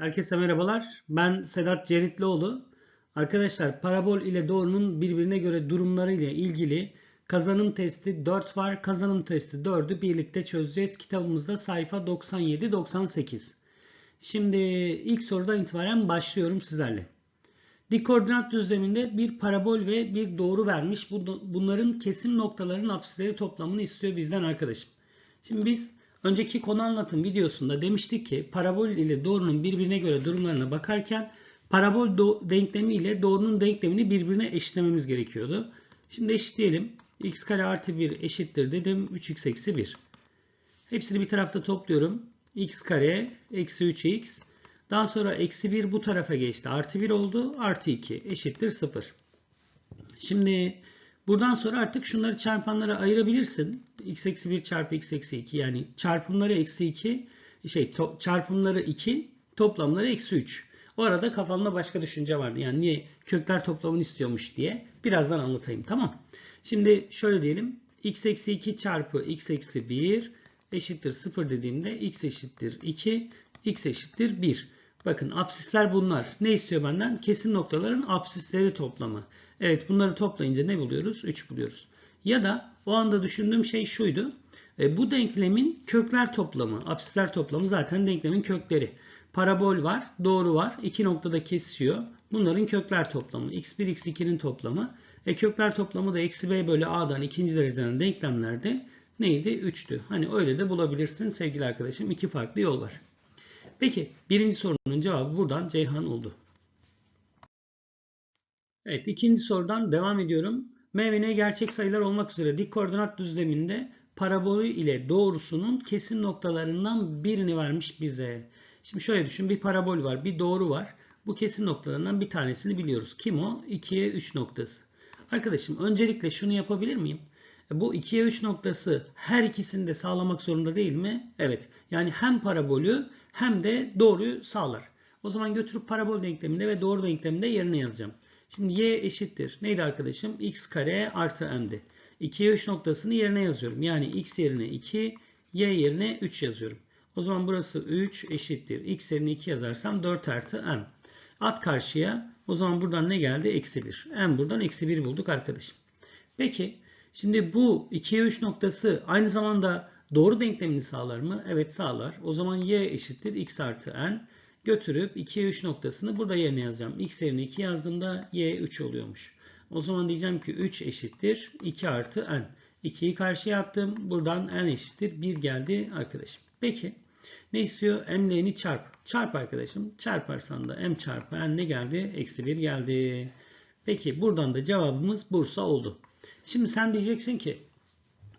Herkese merhabalar. Ben Sedat Ceritlioğlu. Arkadaşlar parabol ile doğrunun birbirine göre durumları ile ilgili kazanım testi 4 var. Kazanım testi 4'ü birlikte çözeceğiz. Kitabımızda sayfa 97-98. Şimdi ilk sorudan itibaren başlıyorum sizlerle. Dik koordinat düzleminde bir parabol ve bir doğru vermiş. Bunların kesim noktalarının apsisleri toplamını istiyor bizden arkadaşım. Şimdi biz önceki konu anlatım videosunda demiştik ki parabol ile doğrunun birbirine göre durumlarına bakarken parabol denklemi ile doğrunun denklemini birbirine eşitlememiz gerekiyordu. Şimdi eşitleyelim. x kare artı 1 eşittir dedim. 3x eksi 1. Hepsini bir tarafta topluyorum. x kare eksi 3x. Daha sonra eksi 1 bu tarafa geçti. Artı 1 oldu. Artı 2 eşittir 0. Şimdi buradan sonra artık şunları çarpanlara ayırabilirsin. x eksi 1 çarpı x eksi 2 yani çarpımları eksi 2 şey çarpımları 2 toplamları eksi 3. O arada kafamda başka düşünce vardı. Yani niye kökler toplamını istiyormuş diye. Birazdan anlatayım tamam. Şimdi şöyle diyelim. x eksi 2 çarpı x eksi 1 eşittir 0 dediğimde x eşittir 2 x eşittir 1. Bakın absisler bunlar. Ne istiyor benden? Kesim noktaların absisleri toplamı. Evet bunları toplayınca ne buluyoruz? 3 buluyoruz. Ya da o anda düşündüğüm şey şuydu. E, bu denklemin kökler toplamı, absisler toplamı zaten denklemin kökleri. Parabol var, doğru var. İki noktada kesişiyor. Bunların kökler toplamı. x1, x2'nin toplamı. E, kökler toplamı da eksi b bölü a'dan ikinci dereceden denklemlerde neydi? 3'tü. Hani öyle de bulabilirsin sevgili arkadaşım. İki farklı yol var. Peki birinci sorunun cevabı buradan Ceyhan oldu. Evet ikinci sorudan devam ediyorum. M ve N gerçek sayılar olmak üzere dik koordinat düzleminde parabolü ile doğrusunun kesim noktalarından birini vermiş bize. Şimdi şöyle düşün bir parabol var bir doğru var. Bu kesim noktalarından bir tanesini biliyoruz. Kim o? 2'ye 3 noktası. Arkadaşım öncelikle şunu yapabilir miyim? E, bu 2'ye 3 noktası her ikisini de sağlamak zorunda değil mi? Evet. Yani hem parabolü hem de doğruyu sağlar. O zaman götürüp parabol denkleminde ve doğru denkleminde yerine yazacağım. Şimdi y eşittir. Neydi arkadaşım? x kare artı m'di. 2'ye 3 noktasını yerine yazıyorum. Yani x yerine 2, y yerine 3 yazıyorum. O zaman burası 3 eşittir. x yerine 2 yazarsam 4 artı m. At karşıya. O zaman buradan ne geldi? Eksi 1. m buradan eksi 1 bulduk arkadaşım. Peki şimdi bu 2'ye 3 noktası aynı zamanda doğru denklemini sağlar mı? Evet sağlar. O zaman y eşittir x artı n. Götürüp 2'ye 3 noktasını burada yerine yazacağım. x yerine 2 yazdığımda y 3 oluyormuş. O zaman diyeceğim ki 3 eşittir 2 artı n. 2'yi karşıya attım. Buradan n eşittir 1 geldi arkadaşım. Peki ne istiyor? m'lerini çarp. Çarp arkadaşım. Çarparsan da m çarpı n ne geldi? Eksi 1 geldi. Peki buradan da cevabımız Bursa oldu. Şimdi sen diyeceksin ki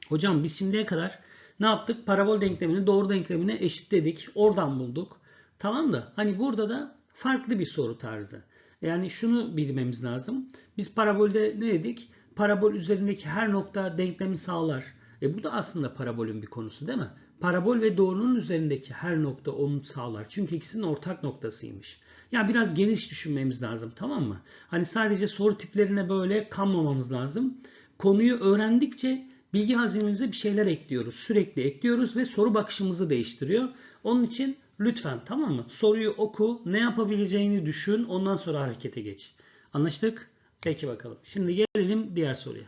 hocam biz şimdiye kadar ne yaptık? Parabol denklemini doğru denklemine eşitledik. Oradan bulduk. Tamam da hani burada da farklı bir soru tarzı. Yani şunu bilmemiz lazım. Biz parabolde ne dedik? Parabol üzerindeki her nokta denklemi sağlar. E bu da aslında parabolün bir konusu değil mi? Parabol ve doğrunun üzerindeki her nokta onu sağlar. Çünkü ikisinin ortak noktasıymış. Ya yani biraz geniş düşünmemiz lazım tamam mı? Hani sadece soru tiplerine böyle kanmamamız lazım. Konuyu öğrendikçe bilgi hazinemize bir şeyler ekliyoruz. Sürekli ekliyoruz ve soru bakışımızı değiştiriyor. Onun için lütfen tamam mı? Soruyu oku, ne yapabileceğini düşün, ondan sonra harekete geç. Anlaştık? Peki bakalım. Şimdi gelelim diğer soruya.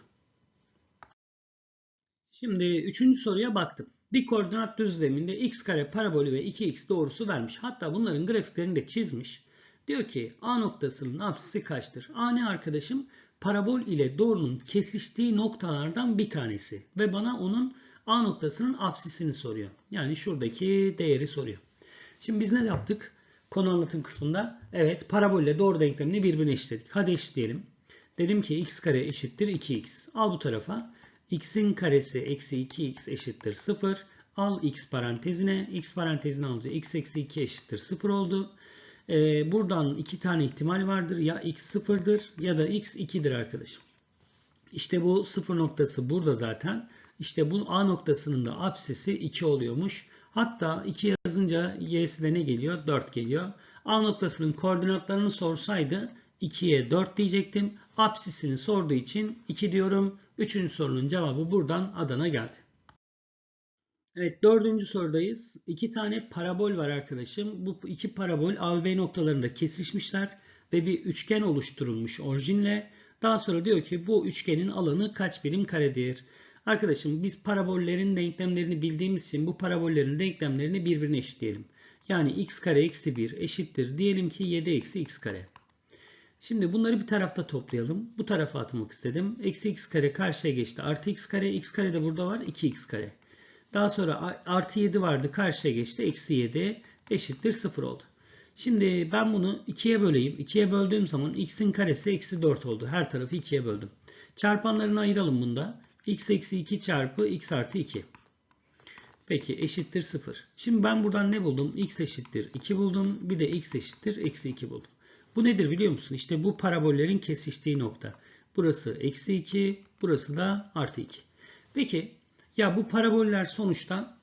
Şimdi üçüncü soruya baktım. Dik koordinat düzleminde x kare parabolü ve 2x doğrusu vermiş. Hatta bunların grafiklerini de çizmiş. Diyor ki A noktasının apsisi kaçtır? A ne arkadaşım? Parabol ile doğrunun kesiştiği noktalardan bir tanesi. Ve bana onun A noktasının apsisini soruyor. Yani şuradaki değeri soruyor. Şimdi biz ne yaptık? Konu anlatım kısmında. Evet parabol ile doğru denklemini birbirine eşitledik. Hadi eşitleyelim. Dedim ki x kare eşittir 2x. Al bu tarafa. x'in karesi eksi 2x eşittir 0. Al x parantezine. x parantezine alınca x eksi 2 eşittir 0 oldu. Ee, buradan iki tane ihtimal vardır. Ya x 0'dır ya da x 2'dir arkadaşım. İşte bu 0 noktası burada zaten. İşte bu A noktasının da apsisi 2 oluyormuş. Hatta 2 yazınca y'si de ne geliyor? 4 geliyor. A noktasının koordinatlarını sorsaydı 2'ye 4 diyecektim. Apsisini sorduğu için 2 diyorum. Üçüncü sorunun cevabı buradan Adana geldi. Evet dördüncü sorudayız. İki tane parabol var arkadaşım. Bu iki parabol A ve B noktalarında kesişmişler ve bir üçgen oluşturulmuş orijinle. Daha sonra diyor ki bu üçgenin alanı kaç birim karedir? Arkadaşım biz parabollerin denklemlerini bildiğimiz için bu parabollerin denklemlerini birbirine eşitleyelim. Yani x kare eksi 1 eşittir. Diyelim ki 7 eksi x kare. Şimdi bunları bir tarafta toplayalım. Bu tarafa atmak istedim. Eksi x kare karşıya geçti. Artı x kare. x kare de burada var. 2x kare. Daha sonra artı 7 vardı. Karşıya geçti. Eksi 7 eşittir 0 oldu. Şimdi ben bunu 2'ye böleyim. 2'ye böldüğüm zaman x'in karesi eksi 4 oldu. Her tarafı 2'ye böldüm. Çarpanlarını ayıralım bunda. x eksi 2 çarpı x artı 2. Peki eşittir 0. Şimdi ben buradan ne buldum? x eşittir 2 buldum. Bir de x eşittir eksi 2 buldum. Bu nedir biliyor musun? İşte bu parabollerin kesiştiği nokta. Burası eksi 2, burası da artı 2. Peki ya bu paraboller sonuçta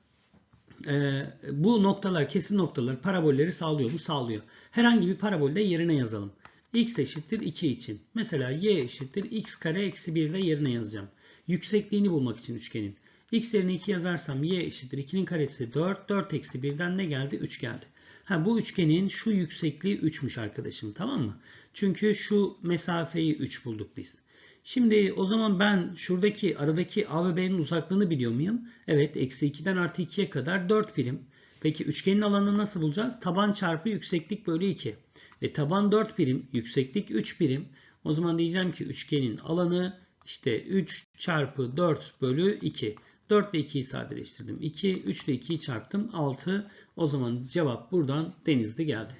e, bu noktalar kesin noktalar parabolleri sağlıyor mu? Sağlıyor. Herhangi bir parabolde yerine yazalım. x eşittir 2 için. Mesela y eşittir x kare eksi 1 de yerine yazacağım. Yüksekliğini bulmak için üçgenin. x yerine 2 yazarsam y eşittir 2'nin karesi 4. 4 eksi 1'den ne geldi? 3 geldi. Ha, bu üçgenin şu yüksekliği 3'müş arkadaşım tamam mı? Çünkü şu mesafeyi 3 bulduk biz. Şimdi o zaman ben şuradaki aradaki A ve B'nin uzaklığını biliyor muyum? Evet eksi 2'den artı 2'ye kadar 4 birim. Peki üçgenin alanını nasıl bulacağız? Taban çarpı yükseklik bölü 2. E, taban 4 birim, yükseklik 3 birim. O zaman diyeceğim ki üçgenin alanı işte 3 çarpı 4 bölü 2. 4 ile 2'yi sadeleştirdim. 2, 3 ile 2'yi çarptım. 6. O zaman cevap buradan denizli geldi.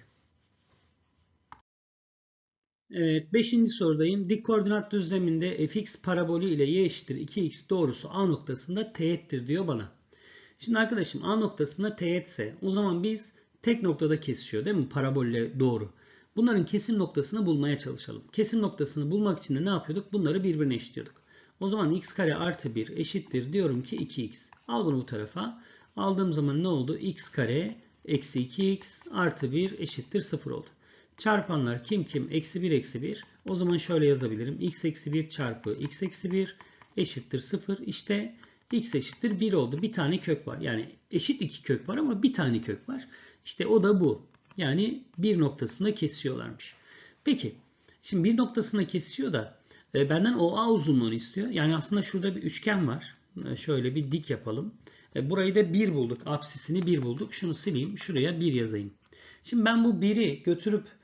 Evet 5. sorudayım. Dik koordinat düzleminde fx parabolü ile y eşittir 2x doğrusu A noktasında teğettir diyor bana. Şimdi arkadaşım A noktasında teğetse o zaman biz tek noktada kesişiyor değil mi? Parabolle doğru. Bunların kesim noktasını bulmaya çalışalım. Kesim noktasını bulmak için de ne yapıyorduk? Bunları birbirine eşitliyorduk. O zaman x kare artı 1 eşittir diyorum ki 2x. Al bunu bu tarafa. Aldığım zaman ne oldu? x kare eksi 2x artı 1 eşittir 0 oldu. Çarpanlar kim kim? Eksi 1 eksi 1. O zaman şöyle yazabilirim. x eksi 1 çarpı x eksi 1 eşittir 0. İşte x eşittir 1 oldu. Bir tane kök var. Yani eşit iki kök var ama bir tane kök var. İşte o da bu. Yani bir noktasında kesiyorlarmış. Peki. Şimdi bir noktasında kesiyor da e, benden OA uzunluğunu istiyor. Yani aslında şurada bir üçgen var. E, şöyle bir dik yapalım. E, burayı da 1 bulduk. Apsisini 1 bulduk. Şunu sileyim. Şuraya 1 yazayım. Şimdi ben bu 1'i götürüp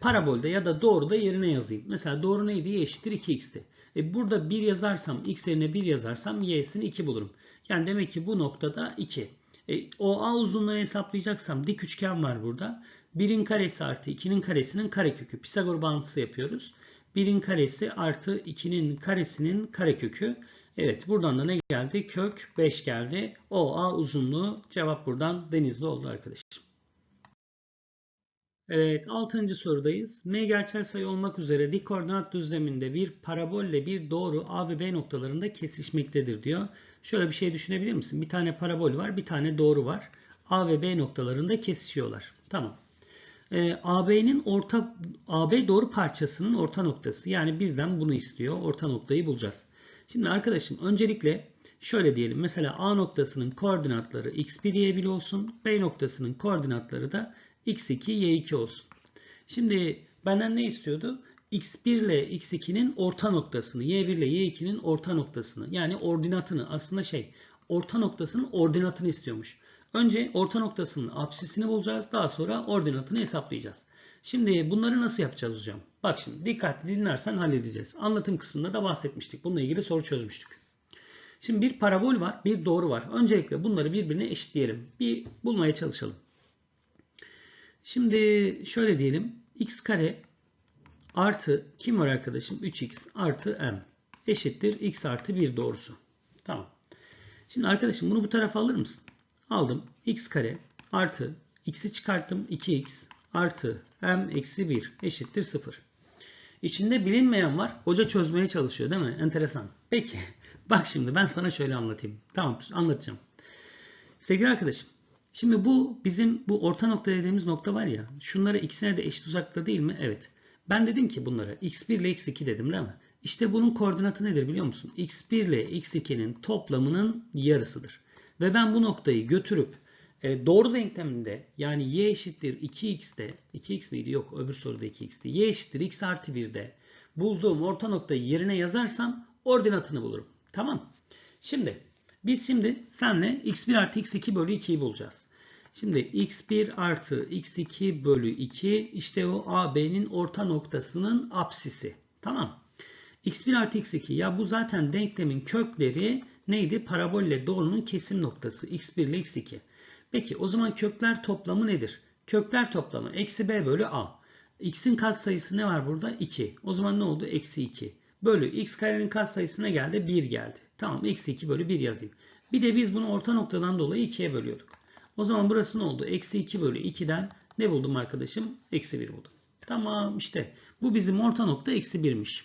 parabolde ya da doğruda yerine yazayım. Mesela doğru neydi? Y eşittir 2x'ti. E burada 1 yazarsam x yerine 1 yazarsam y'sini 2 bulurum. Yani demek ki bu noktada 2. E, OA uzunluğunu hesaplayacaksam dik üçgen var burada. 1'in karesi artı 2'nin karesinin karekökü. Pisagor bağıntısı yapıyoruz. 1'in karesi artı 2'nin karesinin karekökü. Evet buradan da ne geldi? Kök 5 geldi. OA uzunluğu cevap buradan denizli oldu arkadaşlar. Evet 6. sorudayız. M gerçel sayı olmak üzere dik koordinat düzleminde bir parabolle bir doğru A ve B noktalarında kesişmektedir diyor. Şöyle bir şey düşünebilir misin? Bir tane parabol var, bir tane doğru var. A ve B noktalarında kesişiyorlar. Tamam. Ee, AB'nin orta AB doğru parçasının orta noktası. Yani bizden bunu istiyor. Orta noktayı bulacağız. Şimdi arkadaşım öncelikle şöyle diyelim. Mesela A noktasının koordinatları x1 y1 olsun. B noktasının koordinatları da x2 y2 olsun. Şimdi benden ne istiyordu? x1 ile x2'nin orta noktasını, y1 ile y2'nin orta noktasını yani ordinatını aslında şey orta noktasının ordinatını istiyormuş. Önce orta noktasının apsisini bulacağız. Daha sonra ordinatını hesaplayacağız. Şimdi bunları nasıl yapacağız hocam? Bak şimdi dikkatli dinlersen halledeceğiz. Anlatım kısmında da bahsetmiştik. Bununla ilgili soru çözmüştük. Şimdi bir parabol var, bir doğru var. Öncelikle bunları birbirine eşitleyelim. Bir bulmaya çalışalım. Şimdi şöyle diyelim. x kare artı kim var arkadaşım? 3x artı m eşittir x artı 1 doğrusu. Tamam. Şimdi arkadaşım bunu bu tarafa alır mısın? Aldım. x kare artı x'i çıkarttım. 2x artı m eksi 1 eşittir 0. İçinde bilinmeyen var. Hoca çözmeye çalışıyor değil mi? Enteresan. Peki. Bak şimdi ben sana şöyle anlatayım. Tamam anlatacağım. Sevgili arkadaşım. Şimdi bu bizim bu orta nokta dediğimiz nokta var ya. Şunlara ikisine de eşit uzakta değil mi? Evet. Ben dedim ki bunlara x1 ile x2 dedim değil mi? İşte bunun koordinatı nedir biliyor musun? x1 ile x2'nin toplamının yarısıdır. ve ben bu noktayı götürüp e, doğru denkleminde yani y eşittir 2x'te 2x miydi? Yok öbür soruda 2x'ti. y eşittir x artı 1'de bulduğum orta noktayı yerine yazarsam ordinatını bulurum. Tamam. Şimdi biz şimdi senle x1 artı x2 bölü 2'yi bulacağız. Şimdi x1 artı x2 bölü 2 işte o AB'nin orta noktasının apsisi. Tamam. x1 artı x2 ya bu zaten denklemin kökleri neydi? Parabolle doğrunun kesim noktası x1 ile x2. Peki o zaman kökler toplamı nedir? Kökler toplamı eksi b bölü a. x'in katsayısı ne var burada? 2. O zaman ne oldu? Eksi 2. Bölü x karenin katsayısı ne geldi? 1 geldi. Tamam eksi 2 bölü 1 yazayım. Bir de biz bunu orta noktadan dolayı 2'ye bölüyorduk. O zaman burası ne oldu? Eksi 2 bölü 2'den ne buldum arkadaşım? Eksi 1 buldum. Tamam işte bu bizim orta nokta eksi 1'miş.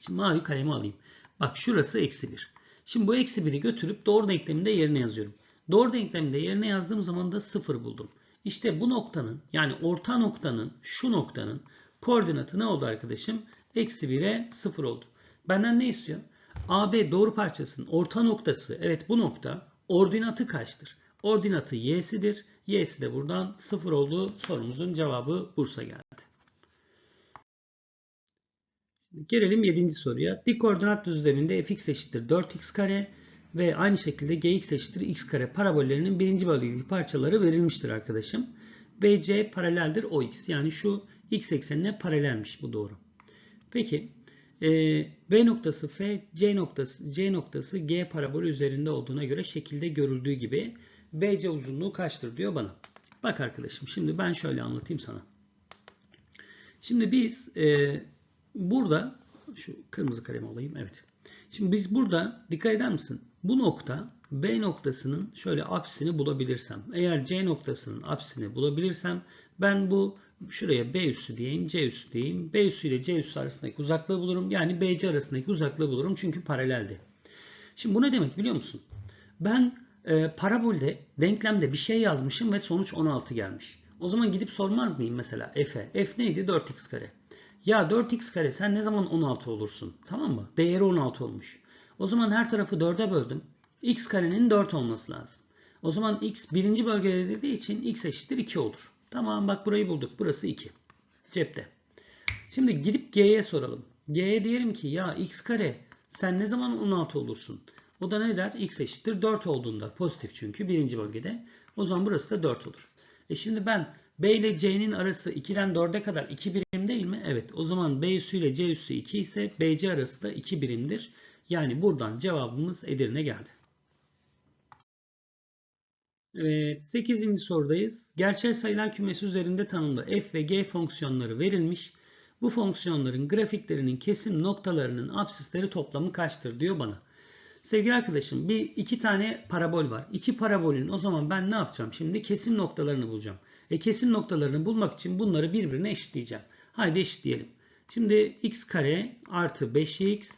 Şimdi mavi kalemi alayım. Bak şurası eksi 1. Şimdi bu eksi 1'i götürüp doğru denkleminde yerine yazıyorum. Doğru denklemde yerine yazdığım zaman da 0 buldum. İşte bu noktanın yani orta noktanın şu noktanın koordinatı ne oldu arkadaşım? Eksi 1'e 0 oldu. Benden ne istiyor? AB doğru parçasının orta noktası evet bu nokta ordinatı kaçtır? Ordinatı y'sidir. Y'si de buradan 0 oldu. Sorumuzun cevabı Bursa geldi. Şimdi gelelim 7. soruya. Dik koordinat düzleminde fx eşittir 4x kare ve aynı şekilde gx eşittir x kare parabollerinin birinci bölgedeki parçaları verilmiştir arkadaşım. BC paraleldir OX. Yani şu x eksenine paralelmiş bu doğru. Peki e, B noktası F, C noktası, C noktası G parabolü üzerinde olduğuna göre şekilde görüldüğü gibi BC uzunluğu kaçtır diyor bana. Bak arkadaşım şimdi ben şöyle anlatayım sana. Şimdi biz e, burada şu kırmızı kalemi alayım. Evet. Şimdi biz burada dikkat eder misin? Bu nokta B noktasının şöyle apsini bulabilirsem, eğer C noktasının apsini bulabilirsem ben bu şuraya B üssü diyeyim, C üssü diyeyim. B üssü ile C üssü arasındaki uzaklığı bulurum. Yani BC arasındaki uzaklığı bulurum çünkü paraleldi. Şimdi bu ne demek biliyor musun? Ben e, parabolde, denklemde bir şey yazmışım ve sonuç 16 gelmiş. O zaman gidip sormaz mıyım mesela F'e? F neydi? 4x kare. Ya 4x kare sen ne zaman 16 olursun? Tamam mı? Değeri 16 olmuş. O zaman her tarafı 4'e böldüm. x karenin 4 olması lazım. O zaman x birinci bölgede dediği için x eşittir 2 olur. Tamam bak burayı bulduk. Burası 2. Cepte. Şimdi gidip g'ye soralım. g'ye diyelim ki ya x kare sen ne zaman 16 olursun? O da ne der? x eşittir 4 olduğunda. Pozitif çünkü birinci bölgede. O zaman burası da 4 olur. E şimdi ben B ile C'nin arası 2'den 4'e kadar 2 birim değil mi? Evet. O zaman B üssü ile C üssü 2 ise BC arası da 2 birimdir. Yani buradan cevabımız Edirne geldi. Evet, 8. sorudayız. Gerçel sayılar kümesi üzerinde tanımlı f ve g fonksiyonları verilmiş. Bu fonksiyonların grafiklerinin kesim noktalarının absisleri toplamı kaçtır diyor bana. Sevgili arkadaşım bir iki tane parabol var. İki parabolün o zaman ben ne yapacağım? Şimdi kesim noktalarını bulacağım. E kesim noktalarını bulmak için bunları birbirine eşitleyeceğim. Haydi eşitleyelim. Şimdi x kare artı 5x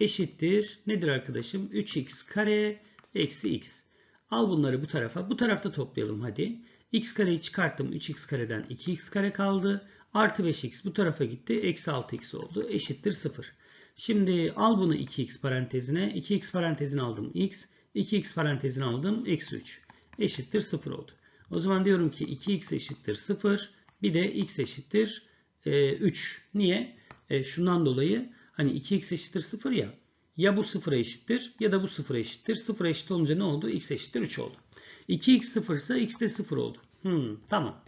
eşittir. Nedir arkadaşım? 3x kare eksi x. Al bunları bu tarafa. Bu tarafta toplayalım hadi. x kareyi çıkarttım. 3x kareden 2x kare kaldı. Artı 5x bu tarafa gitti. Eksi 6x oldu. Eşittir 0. Şimdi al bunu 2x parantezine. 2x parantezine aldım x. 2x parantezine aldım. Eksi 3. Eşittir 0 oldu. O zaman diyorum ki 2x eşittir 0. Bir de x eşittir e, 3. Niye? E, şundan dolayı hani 2x eşittir 0 ya. Ya bu 0'a eşittir ya da bu 0'a eşittir. 0 eşit olunca ne oldu? x eşittir 3 oldu. 2x 0 ise x de 0 oldu. Hmm, tamam.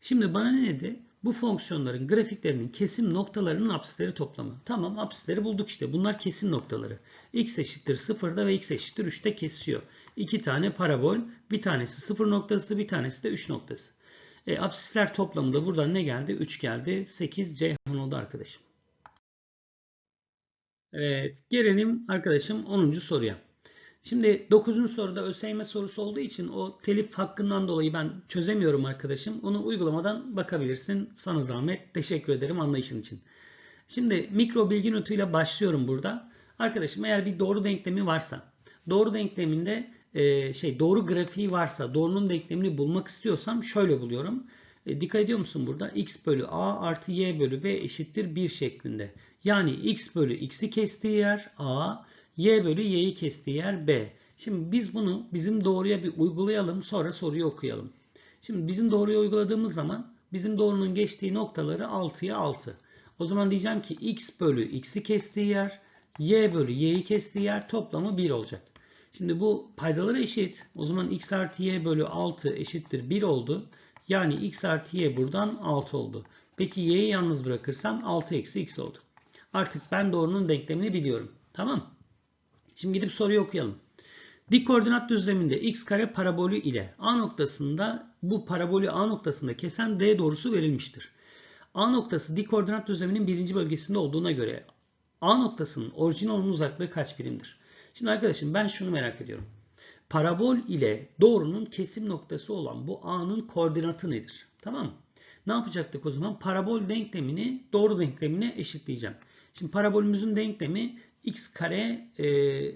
Şimdi bana ne dedi? Bu fonksiyonların grafiklerinin kesim noktalarının apsisleri toplamı. Tamam apsisleri bulduk işte. Bunlar kesim noktaları. x eşittir 0'da ve x eşittir 3'te kesiyor. İki tane parabol. Bir tanesi 0 noktası bir tanesi de 3 noktası. E, apsisler toplamında buradan ne geldi? 3 geldi. 8 Ceyhan oldu arkadaşım. Evet gelelim arkadaşım 10. soruya. Şimdi 9. soruda ÖSYM sorusu olduğu için o telif hakkından dolayı ben çözemiyorum arkadaşım. Onu uygulamadan bakabilirsin. Sana zahmet. Teşekkür ederim anlayışın için. Şimdi mikro bilgi notuyla başlıyorum burada. Arkadaşım eğer bir doğru denklemi varsa, doğru denkleminde e, şey doğru grafiği varsa, doğrunun denklemini bulmak istiyorsam şöyle buluyorum. E, dikkat ediyor musun burada? x bölü a artı y bölü b eşittir 1 şeklinde. Yani x bölü x'i kestiği yer a, y bölü y'yi kestiği yer b. Şimdi biz bunu bizim doğruya bir uygulayalım sonra soruyu okuyalım. Şimdi bizim doğruya uyguladığımız zaman bizim doğrunun geçtiği noktaları 6'ya 6. O zaman diyeceğim ki x bölü x'i kestiği yer y bölü y'yi kestiği yer toplamı 1 olacak. Şimdi bu paydaları eşit. O zaman x artı y bölü 6 eşittir 1 oldu. Yani x artı y buradan 6 oldu. Peki y'yi yalnız bırakırsam 6 eksi x oldu. Artık ben doğrunun denklemini biliyorum. Tamam. Şimdi gidip soruyu okuyalım. Dik koordinat düzleminde x kare parabolü ile A noktasında bu parabolü A noktasında kesen D doğrusu verilmiştir. A noktası dik koordinat düzleminin birinci bölgesinde olduğuna göre A noktasının orijin olan uzaklığı kaç birimdir? Şimdi arkadaşım ben şunu merak ediyorum. Parabol ile doğrunun kesim noktası olan bu A'nın koordinatı nedir? Tamam mı? Ne yapacaktık o zaman? Parabol denklemini doğru denklemine eşitleyeceğim. Şimdi parabolümüzün denklemi x kare e,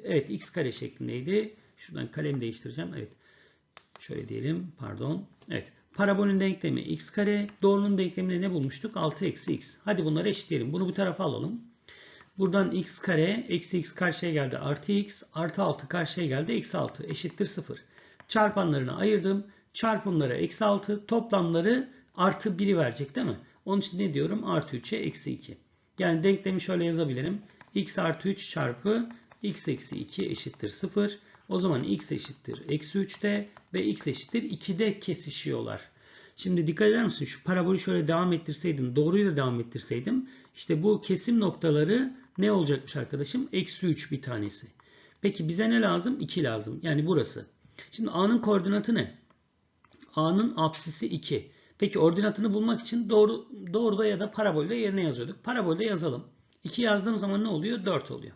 evet x kare şeklindeydi. Şuradan kalemi değiştireceğim. Evet. Şöyle diyelim. Pardon. Evet. Parabolün denklemi x kare. Doğrunun denkleminde ne bulmuştuk? 6 eksi x. Hadi bunları eşitleyelim. Bunu bu tarafa alalım. Buradan x kare eksi x karşıya geldi. Artı x. Artı 6 karşıya geldi. Eksi 6 eşittir 0. Çarpanlarını ayırdım. Çarpımları eksi 6. Toplamları artı 1'i verecek değil mi? Onun için ne diyorum? Artı 3'e eksi 2. Yani denklemi şöyle yazabilirim. x artı 3 çarpı x eksi 2 eşittir 0. O zaman x eşittir eksi 3'te ve x eşittir 2'de kesişiyorlar. Şimdi dikkat eder misin? Şu parabolü şöyle devam ettirseydim, doğruyu da devam ettirseydim. işte bu kesim noktaları ne olacakmış arkadaşım? Eksi 3 bir tanesi. Peki bize ne lazım? 2 lazım. Yani burası. Şimdi A'nın koordinatı ne? A'nın apsisi 2. Peki ordinatını bulmak için doğru, doğruda ya da parabolde yerine yazıyorduk. Parabolde yazalım. 2 yazdığım zaman ne oluyor? 4 oluyor.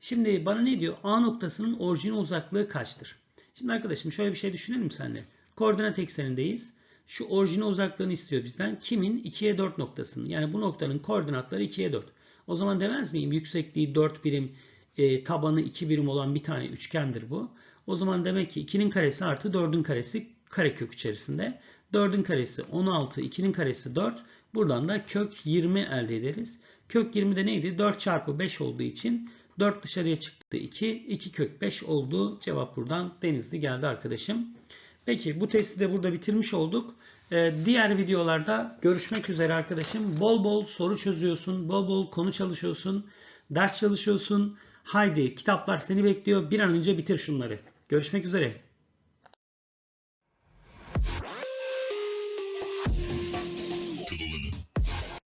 Şimdi bana ne diyor? A noktasının orijine uzaklığı kaçtır? Şimdi arkadaşım şöyle bir şey düşünelim seninle. Koordinat eksenindeyiz. Şu orijine uzaklığını istiyor bizden. Kimin? 2'ye 4 noktasının. Yani bu noktanın koordinatları 2'ye 4. O zaman demez miyim? Yüksekliği 4 birim, e, tabanı 2 birim olan bir tane üçgendir bu. O zaman demek ki 2'nin karesi artı 4'ün karesi karekök içerisinde. 4'ün karesi 16, 2'nin karesi 4. Buradan da kök 20 elde ederiz. Kök 20 de neydi? 4 çarpı 5 olduğu için 4 dışarıya çıktı 2. 2 kök 5 oldu. Cevap buradan Denizli geldi arkadaşım. Peki bu testi de burada bitirmiş olduk. Ee, diğer videolarda görüşmek üzere arkadaşım. Bol bol soru çözüyorsun. Bol bol konu çalışıyorsun. Ders çalışıyorsun. Haydi kitaplar seni bekliyor. Bir an önce bitir şunları. Görüşmek üzere.